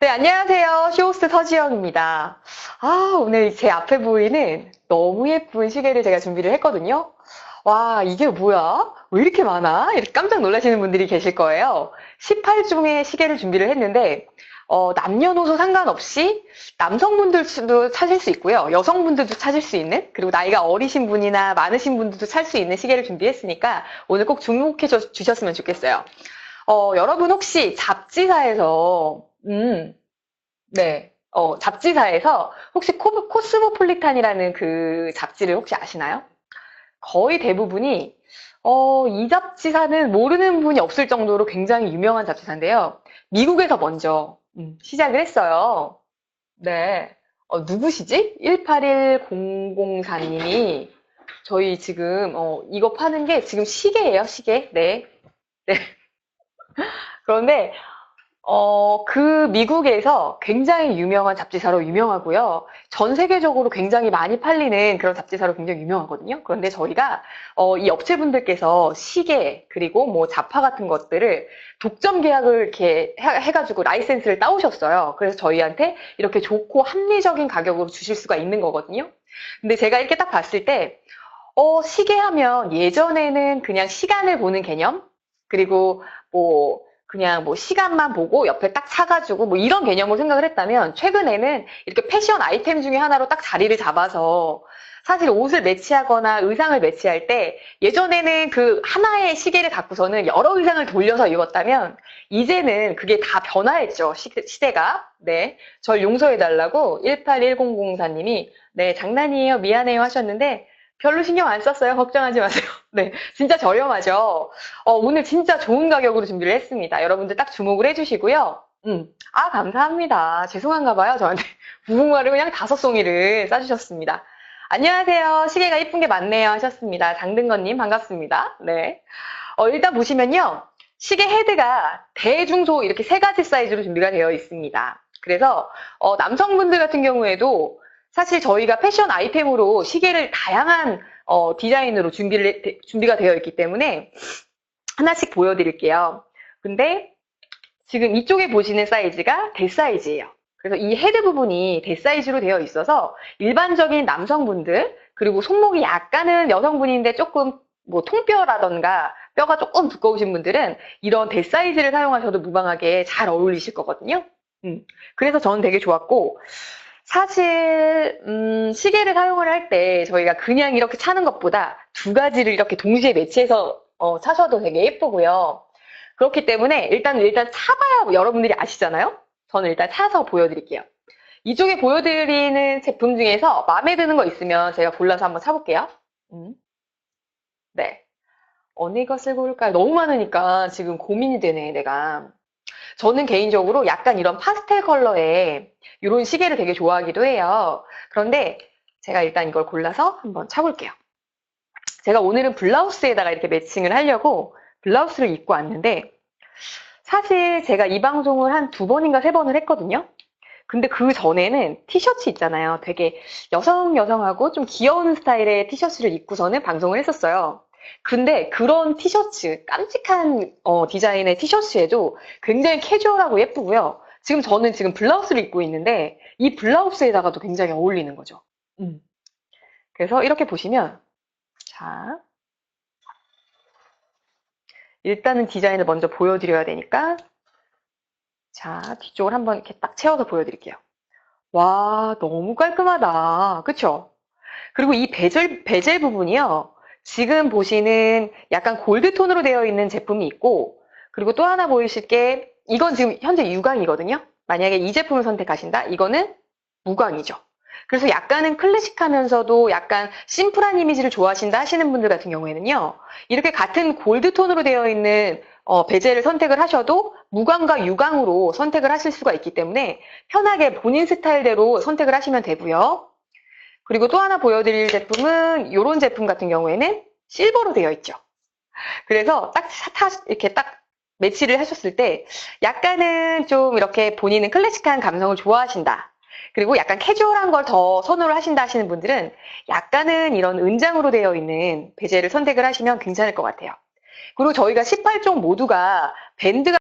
네, 안녕하세요. 쇼호스트 서지영입니다. 아, 오늘 제 앞에 보이는 너무 예쁜 시계를 제가 준비를 했거든요. 와, 이게 뭐야? 왜 이렇게 많아? 이렇게 깜짝 놀라시는 분들이 계실 거예요. 18종의 시계를 준비를 했는데, 어, 남녀노소 상관없이 남성분들도 찾을 수 있고요. 여성분들도 찾을 수 있는, 그리고 나이가 어리신 분이나 많으신 분들도 살수 있는 시계를 준비했으니까 오늘 꼭 주목해 주- 주셨으면 좋겠어요. 어, 여러분 혹시 잡지사에서, 음, 네, 어, 잡지사에서 혹시 코, 코스모폴리탄이라는 그 잡지를 혹시 아시나요? 거의 대부분이, 어, 이 잡지사는 모르는 분이 없을 정도로 굉장히 유명한 잡지사인데요. 미국에서 먼저 음, 시작을 했어요. 네. 어, 누구시지? 181004님이 저희 지금, 어, 이거 파는 게 지금 시계예요, 시계. 네. 네. 그런데 어, 그 미국에서 굉장히 유명한 잡지사로 유명하고요. 전 세계적으로 굉장히 많이 팔리는 그런 잡지사로 굉장히 유명하거든요. 그런데 저희가 어, 이 업체분들께서 시계 그리고 뭐 자파 같은 것들을 독점 계약을 이렇게 해- 해가지고 라이센스를 따오셨어요. 그래서 저희한테 이렇게 좋고 합리적인 가격으로 주실 수가 있는 거거든요. 근데 제가 이렇게 딱 봤을 때 어, 시계 하면 예전에는 그냥 시간을 보는 개념 그리고 뭐 그냥 뭐 시간만 보고 옆에 딱 사가지고 뭐 이런 개념으로 생각을 했다면 최근에는 이렇게 패션 아이템 중에 하나로 딱 자리를 잡아서 사실 옷을 매치하거나 의상을 매치할 때 예전에는 그 하나의 시계를 갖고서는 여러 의상을 돌려서 입었다면 이제는 그게 다 변화했죠. 시, 시대가. 네. 절 용서해달라고 181004님이 네, 장난이에요. 미안해요 하셨는데 별로 신경 안 썼어요. 걱정하지 마세요. 네. 진짜 저렴하죠. 어, 오늘 진짜 좋은 가격으로 준비를 했습니다. 여러분들 딱 주목을 해주시고요. 음, 아, 감사합니다. 죄송한가 봐요. 저한테 무궁화를 그냥 다섯 송이를 싸주셨습니다. 안녕하세요. 시계가 이쁜 게 많네요. 하셨습니다. 장등건님, 반갑습니다. 네. 어, 일단 보시면요. 시계 헤드가 대중소 이렇게 세 가지 사이즈로 준비가 되어 있습니다. 그래서, 어, 남성분들 같은 경우에도 사실 저희가 패션 아이템으로 시계를 다양한 어, 디자인으로 준비를, 되- 준비가 되어 있기 때문에 하나씩 보여드릴게요. 근데 지금 이쪽에 보시는 사이즈가 대 사이즈예요. 그래서 이 헤드 부분이 대 사이즈로 되어 있어서 일반적인 남성분들 그리고 손목이 약간은 여성분인데 조금 뭐 통뼈라던가 뼈가 조금 두꺼우신 분들은 이런 대 사이즈를 사용하셔도 무방하게 잘 어울리실 거거든요. 음, 그래서 저는 되게 좋았고 사실 음, 시계를 사용을 할 때 저희가 그냥 이렇게 차는 것보다 두 가지를 이렇게 동시에 매치해서 어, 차셔도 되게 예쁘고요. 그렇기 때문에 일단 일단 차봐야 여러분들이 아시잖아요. 저는 일단 차서 보여드릴게요. 이쪽에 보여드리는 제품 중에서 마음에 드는 거 있으면 제가 골라서 한번 차볼게요. 음. 네. 어느 것을 고를까요? 너무 많으니까 지금 고민이 되네, 내가. 저는 개인적으로 약간 이런 파스텔 컬러의 이런 시계를 되게 좋아하기도 해요. 그런데 제가 일단 이걸 골라서 한번 차볼게요. 제가 오늘은 블라우스에다가 이렇게 매칭을 하려고 블라우스를 입고 왔는데 사실 제가 이 방송을 한 두 번인가 세 번을 했거든요. 근데 그 전에는 티셔츠 있잖아요. 되게 여성 여성하고 좀 귀여운 스타일의 티셔츠를 입고서는 방송을 했었어요. 근데 그런 티셔츠, 깜찍한 어, 디자인의 티셔츠에도 굉장히 캐주얼하고 예쁘고요. 지금 저는 지금 블라우스를 입고 있는데 이 블라우스에다가도 굉장히 어울리는 거죠. 음. 그래서 이렇게 보시면 자 일단은 디자인을 먼저 보여드려야 되니까 자 뒤쪽을 한번 이렇게 딱 채워서 보여드릴게요. 와 너무 깔끔하다. 그쵸? 그리고 이 베젤, 베젤 부분이요. 지금 보시는 약간 골드 톤으로 되어 있는 제품이 있고 그리고 또 하나 보이실 게 이건 지금 현재 유광이거든요. 만약에 이 제품을 선택하신다? 이거는 무광이죠. 그래서 약간은 클래식하면서도 약간 심플한 이미지를 좋아하신다 하시는 분들 같은 경우에는요. 이렇게 같은 골드 톤으로 되어 있는 어, 베젤을 선택을 하셔도 무광과 유광으로 선택을 하실 수가 있기 때문에 편하게 본인 스타일대로 선택을 하시면 되고요. 그리고 또 하나 보여드릴 제품은 이런 제품 같은 경우에는 실버로 되어 있죠. 그래서 딱 타- 이렇게 딱 매치를 하셨을 때 약간은 좀 이렇게 본인은 클래식한 감성을 좋아하신다. 그리고 약간 캐주얼한 걸 더 선호를 하신다 하시는 분들은 약간은 이런 은장으로 되어 있는 베젤을 선택을 하시면 괜찮을 것 같아요. 그리고 저희가 18종 모두가 밴드가